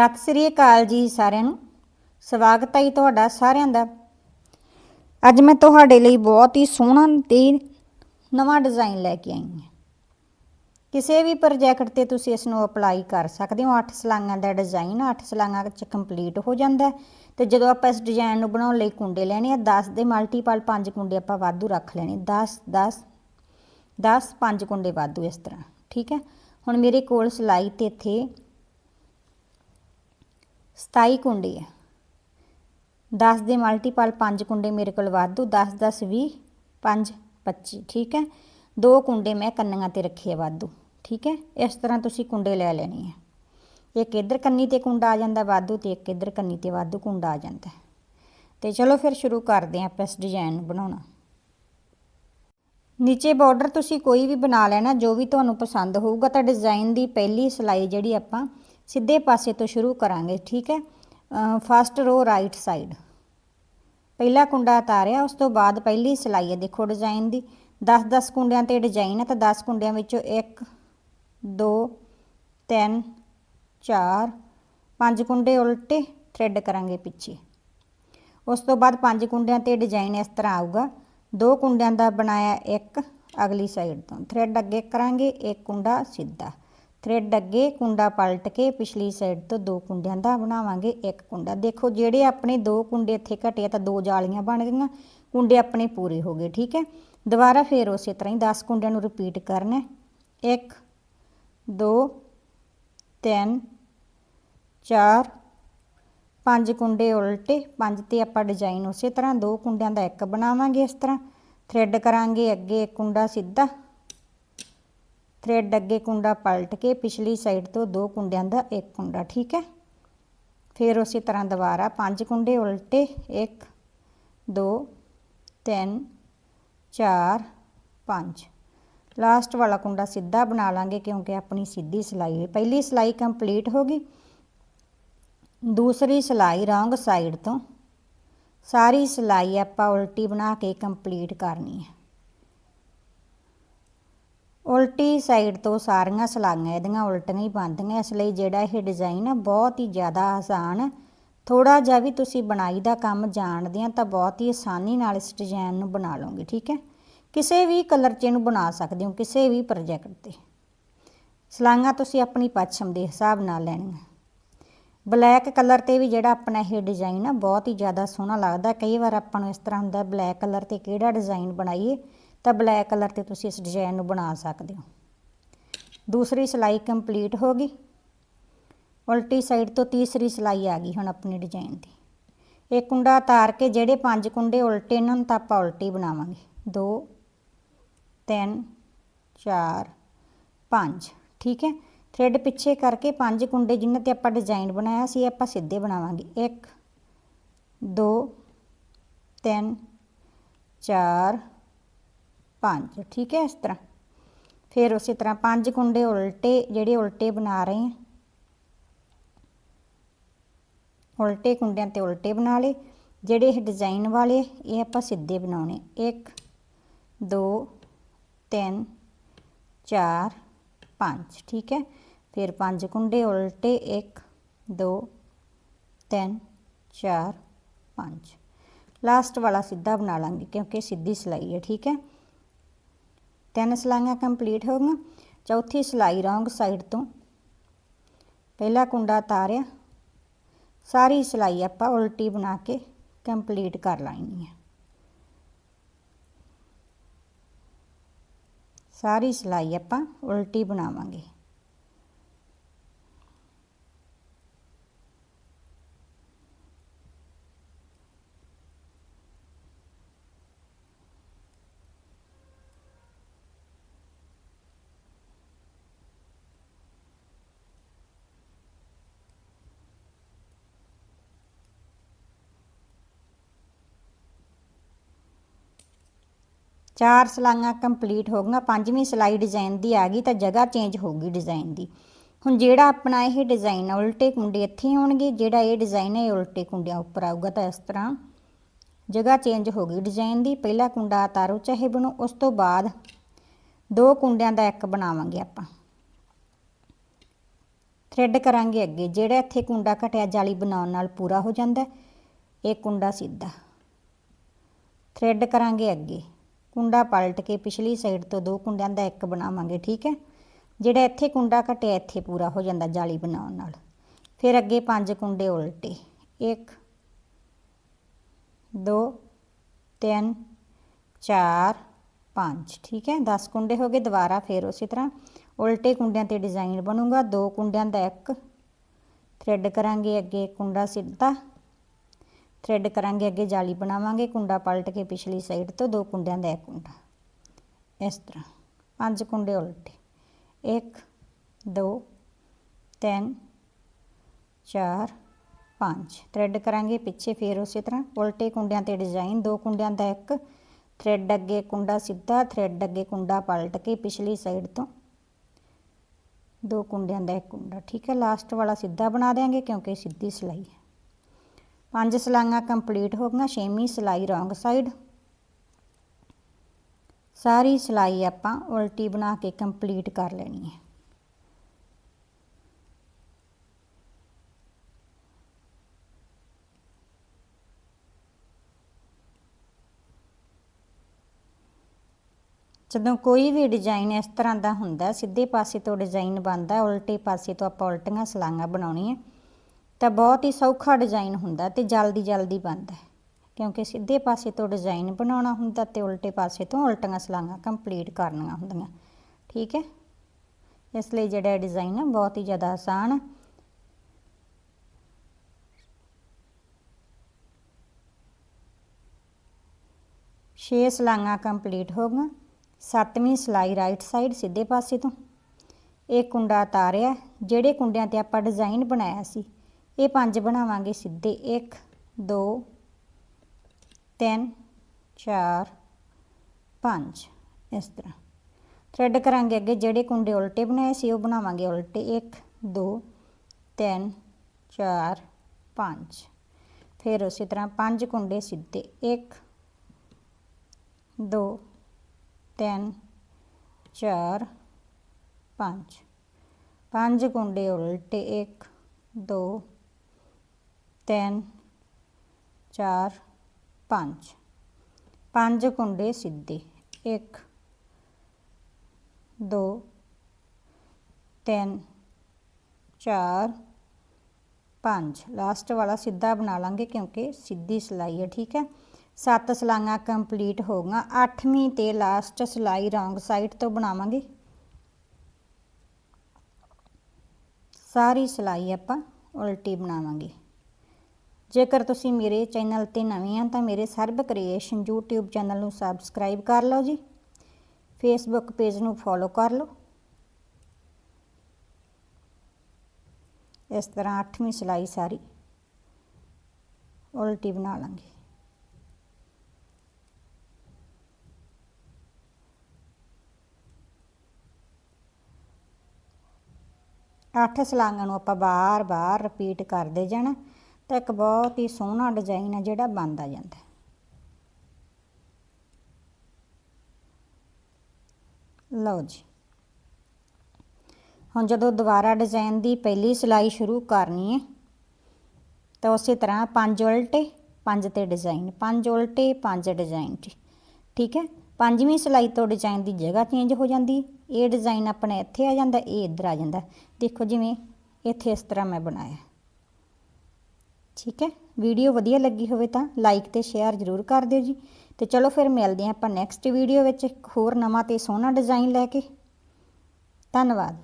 ਸਤਿ ਸ੍ਰੀ ਅਕਾਲ ਜੀ ਸਾਰਿਆਂ ਨੂੰ। ਸਵਾਗਤ ਹੈ ਜੀ ਤੁਹਾਡਾ ਸਾਰਿਆਂ ਦਾ। ਅੱਜ ਮੈਂ ਤੁਹਾਡੇ ਲਈ ਬਹੁਤ ਹੀ ਸੋਹਣਾ ਤੇ ਨਵਾਂ ਡਿਜ਼ਾਈਨ ਲੈ ਕੇ ਆਈ ਹਾਂ। ਕਿਸੇ ਵੀ ਪ੍ਰੋਜੈਕਟ ਤੇ ਤੁਸੀਂ ਇਸ ਨੂੰ ਅਪਲਾਈ ਕਰ ਸਕਦੇ ਹੋ। 8 ਸਲਾਂਗਾਂ ਦਾ ਡਿਜ਼ਾਈਨ 8 ਸਲਾਂਗਾਂ ਚ ਕੰਪਲੀਟ ਹੋ ਜਾਂਦਾ ਹੈ ਤੇ ਜਦੋਂ ਆਪਾਂ ਇਸ ਡਿਜ਼ਾਈਨ ਨੂੰ ਬਣਾਉਣ ਲਈ ਕੁੰਡੇ ਲੈਣੇ ਆ 10 ਦੇ ਮਲਟੀਪਲ 5 ਕੁੰਡੇ ਆਪਾਂ ਵਾਧੂ ਰੱਖ ਲੈਣੇ। 10 10 10 5 ਕੁੰਡੇ ਵਾਧੂ ਇਸ ਤਰ੍ਹਾਂ, ਠੀਕ ਹੈ? ਹੁਣ ਮੇਰੇ ਕੋਲ ਸਿਲਾਈ ਤੇ ਇੱਥੇ 27 ਕੁੰਡੇ ਆ 10 ਦੇ ਮਲਟੀਪਲ 5 ਕੁੰਡੇ ਮੇਰੇ ਕੋਲ ਵਾਧੂ 10 10 20 5 25 ਠੀਕ ਹੈ? ਦੋ ਕੁੰਡੇ ਮੈਂ ਕੰਨੀਆਂ ਤੇ ਰੱਖੇ ਆ ਵਾਧੂ, ਠੀਕ ਹੈ? ਇਸ ਤਰ੍ਹਾਂ ਤੁਸੀਂ ਕੁੰਡੇ ਲੈ ਲੈਣੇ ਆ। ਇੱਕ ਇੱਧਰ ਕੰਨੀ ਤੇ ਕੁੰਡਾ ਆ ਜਾਂਦਾ ਵਾਧੂ ਤੇ ਇੱਕ ਇੱਧਰ ਕੰਨੀ ਤੇ ਵਾਧੂ ਕੁੰਡਾ ਆ ਜਾਂਦਾ ਤੇ ਚਲੋ ਫਿਰ ਸ਼ੁਰੂ ਕਰਦੇ ਹਾਂ ਆਪਾਂ ਇਸ ਡਿਜ਼ਾਈਨ ਨੂੰ ਬਣਾਉਣਾ। ਨੀਚੇ ਬਾਰਡਰ ਤੁਸੀਂ ਕੋਈ ਵੀ ਬਣਾ ਲੈਣਾ, ਜੋ ਵੀ ਤੁਹਾਨੂੰ ਪਸੰਦ ਹੋਊਗਾ, ਤਾਂ ਡਿਜ਼ਾਈਨ ਦੀ ਪਹਿਲੀ ਸਿਲਾਈ ਜਿਹੜੀ ਆਪਾਂ ਸਿੱਧੇ ਪਾਸੇ ਤੋਂ ਸ਼ੁਰੂ ਕਰਾਂਗੇ, ਠੀਕ ਹੈ? ਫਸਟ ਰੋ ਰਾਈਟ ਸਾਈਡ ਪਹਿਲਾ ਕੁੰਡਾ ਉਤਾਰਿਆ, ਉਸ ਤੋਂ ਬਾਅਦ ਪਹਿਲੀ ਸਿਲਾਈ ਹੈ, ਦੇਖੋ ਡਿਜ਼ਾਈਨ ਦੀ। 10-10 ਕੁੰਡਿਆਂ ਤੇ ਡਿਜ਼ਾਈਨ ਹੈ, ਤਾਂ 10 ਕੁੰਡਿਆਂ ਵਿੱਚੋਂ 1 2 3 4 5 ਕੁੰਡੇ ਉਲਟੇ ਥ੍ਰੈਡ ਕਰਾਂਗੇ ਪਿੱਛੇ। ਉਸ ਤੋਂ ਬਾਅਦ 5 ਕੁੰਡਿਆਂ ਤੇ ਡਿਜ਼ਾਈਨ ਇਸ ਤਰ੍ਹਾਂ ਆਊਗਾ। ਦੋ ਕੁੰਡਿਆਂ ਦਾ ਬਣਾਇਆ ਇੱਕ, ਅਗਲੀ ਸਾਈਡ ਤੋਂ। ਥ੍ਰੈਡ ਅੱਗੇ ਕਰਾਂਗੇ, ਇੱਕ ਕੁੰਡਾ ਸਿੱਧਾ। ਥ੍ਰੈਡ ਅੱਗੇ ਕੁੰਡਾ ਪਲਟ ਕੇ ਪਿਛਲੀ ਸਾਈਡ ਤੋਂ ਦੋ ਕੁੰਡਿਆਂ ਦਾ ਬਣਾਵਾਂਗੇ, ਇੱਕ ਕੁੰਡਾ। ਦੇਖੋ, ਜਿਹੜੇ ਆਪਣੇ ਦੋ ਕੁੰਡੇ ਇੱਥੇ ਘਟੇ ਤਾਂ ਦੋ ਜਾਲੀਆਂ ਬਣ ਗਈਆਂ, ਕੁੰਡੇ ਆਪਣੇ ਪੂਰੇ ਹੋ ਗਏ, ਠੀਕ ਹੈ? ਦੁਬਾਰਾ ਫੇਰ ਉਸੇ ਤਰ੍ਹਾਂ ਹੀ 10 ਕੁੰਡਿਆਂ ਨੂੰ ਰਿਪੀਟ ਕਰਨਾ 1 2 3 4 ਪੰਜ ਕੁੰਡੇ ਉਲਟੇ, ਪੰਜ ਤੇ ਆਪਾਂ ਡਿਜ਼ਾਈਨ ਉਸੇ ਤਰ੍ਹਾਂ ਦੋ ਕੁੰਡਿਆਂ ਦਾ ਇੱਕ ਬਣਾਵਾਂਗੇ ਇਸ ਤਰ੍ਹਾਂ। ਥ੍ਰੈਡ ਕਰਾਂਗੇ ਅੱਗੇ ਇੱਕ ਕੁੰਡਾ ਸਿੱਧਾ ਥ੍ਰੈਡ ਅੱਗੇ ਕੁੰਡਾ ਪਲਟ ਕੇ ਪਿਛਲੀ ਸਾਈਡ ਤੋਂ ਦੋ ਕੁੰਡਿਆਂ ਦਾ ਇੱਕ ਕੁੰਡਾ, ਠੀਕ ਹੈ? ਫਿਰ ਉਸੇ ਤਰ੍ਹਾਂ ਦੁਬਾਰਾ ਪੰਜ ਕੁੰਡੇ ਉਲਟੇ 1 2 3 4 5 ਲਾਸਟ ਵਾਲਾ ਕੁੰਡਾ ਸਿੱਧਾ ਬਣਾ ਲਾਂਗੇ ਕਿਉਂਕਿ ਆਪਣੀ ਸਿੱਧੀ ਸਿਲਾਈ ਹੈ ਪਹਿਲੀ ਸਿਲਾਈ ਕੰਪਲੀਟ ਹੋ ਗਈ। ਦੂਸਰੀ ਸਿਲਾਈ ਰੌਂਗ ਸਾਈਡ ਤੋਂ। ਸਾਰੀ ਸਿਲਾਈ ਆਪਾਂ ਉਲਟੀ ਬਣਾ ਕੇ ਕੰਪਲੀਟ ਕਰਨੀ ਹੈ। ਉਲਟੀ ਸਾਈਡ ਤੋਂ ਸਾਰੀਆਂ ਸਲਾਈਆਂ ਇਹਦੀਆਂ ਉਲਟੀਆਂ ਹੀ ਬਣਦੀਆਂ ਇਸ ਲਈ ਜਿਹੜਾ ਇਹ ਡਿਜ਼ਾਈਨ ਹੈ ਬਹੁਤ ਹੀ ਜ਼ਿਆਦਾ ਆਸਾਨ ਹੈ ਥੋੜਾ ਜਿਹਾ ਵੀ ਤੁਸੀਂ ਬਣਾਈ ਦਾ ਕੰਮ ਜਾਣਦੇ ਆ, ਤਾਂ ਬਹੁਤ ਹੀ ਆਸਾਨੀ ਨਾਲ ਇਸ ਡਿਜ਼ਾਈਨ ਨੂੰ ਬਣਾ ਲਓਗੇ, ਠੀਕ ਹੈ? ਕਿਸੇ ਵੀ ਕਲਰ 'ਚ ਇਹਨੂੰ ਬਣਾ ਸਕਦੇ ਹੋ, ਕਿਸੇ ਵੀ ਪ੍ਰੋਜੈਕਟ ਤੇ। ਸਲਾਈਆਂ ਤੁਸੀਂ ਆਪਣੀ ਪਛਮ ਦੇ ਹਿਸਾਬ ਨਾਲ ਲੈਣੀਆਂ। ਬਲੈਕ ਕਲਰ ਤੇ ਵੀ ਜਿਹੜਾ ਆਪਣਾ ਇਹ ਡਿਜ਼ਾਈਨ ਆ, ਬਹੁਤ ਹੀ ਜ਼ਿਆਦਾ ਸੋਹਣਾ ਲੱਗਦਾ। ਕਈ ਵਾਰ ਆਪਾਂ ਨੂੰ ਇਸ ਤਰ੍ਹਾਂ ਹੁੰਦਾ, ਬਲੈਕ ਕਲਰ ਤੇ ਕਿਹੜਾ ਡਿਜ਼ਾਈਨ ਬਣਾਈਏ? ਤਾਂ ਬਲੈਕ ਕਲਰ ਤੇ ਤੁਸੀਂ ਇਸ ਡਿਜ਼ਾਈਨ ਨੂੰ ਬਣਾ ਸਕਦੇ ਹੋ। ਦੂਸਰੀ ਸਿਲਾਈ ਕੰਪਲੀਟ ਹੋ ਗਈ। ਉਲਟੀ ਸਾਈਡ ਤੋਂ ਤੀਸਰੀ ਸਿਲਾਈ ਆ ਗਈ ਹੁਣ ਆਪਣੀ ਡਿਜ਼ਾਈਨ ਦੀ। ਇਹ ਕੁੰਡਾ ਤਾਰ ਕੇ ਜਿਹੜੇ ਪੰਜ ਕੁੰਡੇ ਉਲਟੇ ਇਹਨਾਂ ਨੂੰ, ਤਾਂ ਆਪਾਂ ਉਲਟੀ ਬਣਾਵਾਂਗੇ। 2 3 4 5 ਠੀਕ ਹੈ? ਥ੍ਰੈਡ ਪਿੱਛੇ ਕਰਕੇ ਪੰਜ ਕੁੰਡੇ ਜਿਨ੍ਹਾਂ ਤੇ ਆਪਾਂ ਡਿਜ਼ਾਈਨ ਬਣਾਇਆ ਸੀ ਆਪਾਂ ਸਿੱਧੇ ਬਣਾਵਾਂਗੇ। 1 2 3 4 5 ਠੀਕ ਹੈ ਇਸ ਤਰ੍ਹਾਂ। ਫਿਰ ਉਸੇ ਤਰ੍ਹਾਂ ਪੰਜ ਕੁੰਡੇ ਉਲਟੇ, ਜਿਹੜੇ ਉਲਟੇ ਬਣਾ ਰਹੇ ਹਾਂ। ਉਲਟੇ ਕੁੰਡਿਆਂ ਤੇ ਉਲਟੇ ਬਣਾ ਲਏ। ਜਿਹੜੇ ਇਹ ਡਿਜ਼ਾਈਨ ਵਾਲੇ ਇਹ ਆਪਾਂ ਸਿੱਧੇ ਬਣਾਉਣੇ 1 2 3 4 5 ਠੀਕ ਹੈ। ਫਿਰ ਪੰਜ ਕੁੰਡੇ ਉਲਟੇ 1 2 3 4 5 ਲਾਸਟ ਵਾਲਾ ਸਿੱਧਾ ਬਣਾ ਲਾਂਗੇ, ਕਿਉਂਕਿ ਸਿੱਧੀ ਸਿਲਾਈ ਹੈ, ਠੀਕ ਹੈ। ਤਿੰਨ ਸਿਲਾਈਆਂ ਕੰਪਲੀਟ ਹੋ ਗਈਆਂ। ਚੌਥੀ ਸਿਲਾਈ ਰੌਂਗ ਸਾਈਡ ਤੋਂ। ਪਹਿਲਾ ਕੁੰਡਾ ਤਾਰਿਆ। ਸਾਰੀ ਸਿਲਾਈ ਆਪਾਂ ਉਲਟੀ ਬਣਾ ਕੇ ਕੰਪਲੀਟ ਕਰ ਲੈਣੀ ਹੈ ਸਾਰੀ ਸਿਲਾਈ ਆਪਾਂ ਉਲਟੀ ਬਣਾਵਾਂਗੇ। ਚਾਰ ਸਲਾਈਆਂ ਕੰਪਲੀਟ ਹੋ ਗਈਆਂ, ਪੰਜਵੀਂ ਸਿਲਾਈ ਡਿਜ਼ਾਈਨ ਦੀ ਆ ਗਈ ਤਾਂ ਜਗ੍ਹਾ ਚੇਂਜ ਹੋ ਗਈ ਡਿਜ਼ਾਈਨ ਦੀ। ਹੁਣ ਜਿਹੜਾ ਆਪਣਾ ਇਹ ਡਿਜ਼ਾਈਨ ਉਲਟੇ ਕੁੰਡੇ ਇੱਥੇ ਹੋਣਗੇ, ਜਿਹੜਾ ਇਹ ਡਿਜ਼ਾਈਨ ਹੈ ਇਹ ਉਲਟੇ ਕੁੰਡਿਆਂ ਉੱਪਰ ਆਊਗਾ ਤਾਂ ਇਸ ਤਰ੍ਹਾਂ। ਜਗ੍ਹਾ ਚੇਂਜ ਹੋ ਗਈ ਡਿਜ਼ਾਈਨ ਦੀ, ਪਹਿਲਾ ਕੁੰਡਾ ਉਤਾਰੋ ਚਾਹੇ ਬਣੋ, ਉਸ ਤੋਂ ਬਾਅਦ ਦੋ ਕੁੰਡਿਆਂ ਦਾ ਇੱਕ ਬਣਾਵਾਂਗੇ ਆਪਾਂ। ਥ੍ਰੈਡ ਕਰਾਂਗੇ ਅੱਗੇ, ਜਿਹੜਾ ਇੱਥੇ ਕੁੰਡਾ ਘਟਿਆ ਜਾਲੀ ਬਣਾਉਣ ਨਾਲ ਪੂਰਾ ਹੋ ਜਾਂਦਾ, ਇਹ ਕੁੰਡਾ ਸਿੱਧਾ। ਥ੍ਰੈਡ ਕਰਾਂਗੇ ਅੱਗੇ। ਕੁੰਡਾ ਪਲਟ ਕੇ ਪਿਛਲੀ ਸਾਈਡ ਤੋਂ ਦੋ ਕੁੰਡਿਆਂ ਦਾ ਇੱਕ ਬਣਾਵਾਂਗੇ, ਠੀਕ ਹੈ? ਜਿਹੜਾ ਇੱਥੇ ਕੁੰਡਾ ਘਟਿਆ ਇੱਥੇ ਪੂਰਾ ਹੋ ਜਾਂਦਾ ਜਾਲੀ ਬਣਾਉਣ ਨਾਲ। ਫਿਰ ਅੱਗੇ ਪੰਜ ਕੁੰਡੇ ਉਲਟੇ। 1 2 3 4 5 ਠੀਕ ਹੈ? 10 ਕੁੰਡੇ ਹੋ ਗਏ, ਦੁਬਾਰਾ ਫਿਰ ਉਸੇ ਤਰ੍ਹਾਂ ਉਲਟੇ ਕੁੰਡਿਆਂ ਤੇ ਡਿਜ਼ਾਈਨ ਬਣੂਗਾ। ਦੋ ਕੁੰਡਿਆਂ ਦਾ ਇੱਕ। ਥ੍ਰੈਡ ਕਰਾਂਗੇ ਅੱਗੇ ਕੁੰਡਾ ਸਿੱਧਾ। ਥ੍ਰੈਡ ਕਰਾਂਗੇ, ਅੱਗੇ ਜਾਲੀ ਬਣਾਵਾਂਗੇ, ਕੁੰਡਾ ਪਲਟ ਕੇ ਪਿਛਲੀ ਸਾਈਡ ਤੋਂ ਦੋ ਕੁੰਡਿਆਂ ਦਾ ਇੱਕ ਕੁੰਡਾ। ਇਸ ਤਰ੍ਹਾਂ, ਪੰਜ ਕੁੰਡੇ ਉਲਟੇ। 1 2 3 4 5 ਥ੍ਰੈਡ ਕਰਾਂਗੇ ਪਿੱਛੇ ਫੇਰ ਉਸੇ ਤਰ੍ਹਾਂ। ਉਲਟੇ ਕੁੰਡਿਆਂ ਤੇ ਡਿਜ਼ਾਈਨ ਦੋ ਕੁੰਡਿਆਂ ਦਾ ਇੱਕ। ਥ੍ਰੈਡ ਅੱਗੇ ਕੁੰਡਾ ਸਿੱਧਾ ਥ੍ਰੈਡ ਅੱਗੇ ਕੁੰਡਾ ਪਲਟ ਕੇ ਪਿਛਲੀ ਸਾਈਡ ਤੋਂ ਦੋ ਕੁੰਡਿਆਂ ਦਾ ਇੱਕ ਕੁੰਡਾ। ਠੀਕ ਹੈ ਲਾਸਟ ਵਾਲਾ ਸਿੱਧਾ ਬਣਾ ਦੇਾਂਗੇ ਕਿਉਂਕਿ ਸਿੱਧੀ ਸਿਲਾਈ ਹੈ। ਪੰਜ ਸਲਾਈਆਂ ਕੰਪਲੀਟ ਹੋ ਗਈਆਂ, ਛੇਵੀਂ ਸਿਲਾਈ ਰੋਂਗ ਸਾਈਡ। ਸਾਰੀ ਸਿਲਾਈ ਆਪਾਂ ਉਲਟੀ ਬਣਾ ਕੇ ਕੰਪਲੀਟ ਕਰ ਲੈਣੀ ਹੈ। ਜਦੋਂ ਕੋਈ ਵੀ ਡਿਜ਼ਾਈਨ ਇਸ ਤਰ੍ਹਾਂ ਦਾ ਹੁੰਦਾ, ਸਿੱਧੇ ਪਾਸੇ ਤੋਂ ਡਿਜ਼ਾਈਨ ਬਣਦਾ, ਉਲਟੇ ਪਾਸੇ ਤੋਂ ਆਪਾਂ ਉਲਟੀਆਂ ਸਲਾਈਆਂ ਬਣਾਉਣੀਆਂ। ਤਾਂ ਬਹੁਤ ਹੀ ਸੌਖਾ ਡਿਜ਼ਾਈਨ ਹੁੰਦਾ ਤੇ ਜਲਦੀ ਜਲਦੀ ਬਣਦਾ ਹੈ। ਕਿਉਂਕਿ ਸਿੱਧੇ ਪਾਸੇ ਤੋਂ ਡਿਜ਼ਾਈਨ ਬਣਾਉਣਾ ਹੁੰਦਾ ਤੇ ਉਲਟੇ ਪਾਸੇ ਤੋਂ ਉਲਟੀਆਂ ਸਲਾਈਆਂ ਕੰਪਲੀਟ ਕਰਨੀਆਂ ਹੁੰਦੀਆਂ। ਠੀਕ ਹੈ? ਇਸ ਲਈ ਜਿਹੜਾ ਡਿਜ਼ਾਈਨ ਹੈ ਬਹੁਤ ਹੀ ਜ਼ਿਆਦਾ ਆਸਾਨ ਹੈ ਛੇ ਸਲਾਈਆਂ ਕੰਪਲੀਟ ਹੋ ਗਈਆਂ। ਸੱਤਵੀਂ ਸਲਾਈ ਰਾਈਟ ਸਾਈਡ ਸਿੱਧੇ ਪਾਸੇ ਤੋਂ। ਇਹ ਕੁੰਡਾ ਤਾਰਿਆ ਜਿਹੜੇ ਕੁੰਡਿਆਂ ਤੇ ਆਪਾਂ ਡਿਜ਼ਾਈਨ ਬਣਾਇਆ ਸੀ ਇਹ ਪੰਜ ਬਣਾਵਾਂਗੇ ਸਿੱਧੇ। 1 2 3 4 5 ਇਸ ਤਰ੍ਹਾਂ। ਥਰੈਡ ਕਰਾਂਗੇ ਅੱਗੇ। ਜਿਹੜੇ ਕੁੰਡੇ ਉਲਟੇ ਬਣਾਏ ਸੀ, ਉਹ ਬਣਾਵਾਂਗੇ ਉਲਟੇ। 1 2 3 4 5 ਫਿਰ ਉਸੇ ਤਰ੍ਹਾਂ ਪੰਜ ਕੁੰਡੇ ਸਿੱਧੇ। 1 2 3 4 5 ਪੰਜ ਕੁੰਡੇ ਉਲਟੇ। 1 2 3 4 5 ਪੰਜ ਕੁੰਡੇ ਸਿੱਧੇ। 1 2 3 4 5 ਲਾਸਟ ਵਾਲਾ ਸਿੱਧਾ ਬਣਾ ਲਾਂਗੇ ਕਿਉਂਕਿ ਸਿੱਧੀ ਸਿਲਾਈ ਹੈ, ਠੀਕ ਹੈ? ਸੱਤ ਸਲਾਈਆਂ ਕੰਪਲੀਟ ਹੋ ਗਈਆਂ। ਅੱਠਵੀਂ ਤੇ ਲਾਸਟ ਸਿਲਾਈ ਰੌਂਗ ਸਾਈਡ ਤੋਂ ਬਣਾਵਾਂਗੇ। ਸਾਰੀ ਸਿਲਾਈ ਆਪਾਂ ਉਲਟੀ ਬਣਾਵਾਂਗੇ। ਜੇਕਰ ਤੁਸੀਂ ਮੇਰੇ ਚੈਨਲ ਤੇ ਨਵੇਂ ਆ ਤਾਂ ਮੇਰੇ ਸਰਬ ਕ੍ਰੀਏਸ਼ਨ YouTube ਚੈਨਲ ਨੂੰ ਸਬਸਕ੍ਰਾਈਬ ਕਰ ਲਓ ਜੀ। ਫੇਸਬੁੱਕ ਪੇਜ ਨੂੰ ਫੋਲੋ ਕਰ ਲਓ। ਇਸ ਤਰ੍ਹਾਂ 8ਵੀਂ ਸਿਲਾਈ ਸਾਰੀ ਉਲਟੀ ਬਣਾ ਲਾਂਗੇ। ਅੱਠ ਸਲਾਈਆਂ ਨੂੰ ਆਪਾਂ ਬਾਰ-ਬਾਰ ਰਿਪੀਟ ਕਰਦੇ ਜਾਣਾ। ਤਾਂ ਇੱਕ ਬਹੁਤ ਹੀ ਸੋਹਣਾ ਡਿਜ਼ਾਈਨ ਹੈ ਜਿਹੜਾ ਬਣਦਾ ਜਾਂਦਾ ਲਓ ਜੀ। ਹੁਣ ਜਦੋਂ ਦੁਬਾਰਾ ਡਿਜ਼ਾਈਨ ਦੀ ਪਹਿਲੀ ਸਿਲਾਈ ਸ਼ੁਰੂ ਕਰਨੀ ਹੈ, ਤਾਂ ਉਸੇ ਤਰ੍ਹਾਂ ਪੰਜ ਉਲਟੇ, ਪੰਜ ਤੇ ਡਿਜ਼ਾਈਨ ਪੰਜ ਉਲਟੇ, ਪੰਜ ਡਿਜ਼ਾਈਨ ਠੀਕ ਹੈ? ਪੰਜਵੀਂ ਸਿਲਾਈ ਤੋਂ ਡਿਜ਼ਾਈਨ ਦੀ ਜਗ੍ਹਾ ਚੇਂਜ ਹੋ ਜਾਂਦੀ ਇਹ ਡਿਜ਼ਾਈਨ ਆਪਣੇ ਇੱਥੇ ਆ ਜਾਂਦਾ, ਇਹ ਇੱਧਰ ਆ ਜਾਂਦਾ। ਦੇਖੋ ਜਿਵੇਂ ਇੱਥੇ ਇਸ ਤਰ੍ਹਾਂ ਮੈਂ ਬਣਾਇਆ। ਠੀਕ ਹੈ? ਵੀਡੀਓ ਵਧੀਆ ਲੱਗੀ ਹੋਵੇ ਤਾਂ ਲਾਈਕ ਤੇ ਸ਼ੇਅਰ ਜ਼ਰੂਰ ਕਰ ਦਿਓ ਜੀ। ਤੇ ਚਲੋ ਫਿਰ ਮਿਲਦੇ ਹਾਂ ਆਪਾਂ ਨੈਕਸਟ ਵੀਡੀਓ ਵਿੱਚ ਇੱਕ ਹੋਰ ਨਵਾਂ ਤੇ ਸੋਹਣਾ ਡਿਜ਼ਾਈਨ ਲੈ ਕੇ। ਧੰਨਵਾਦ।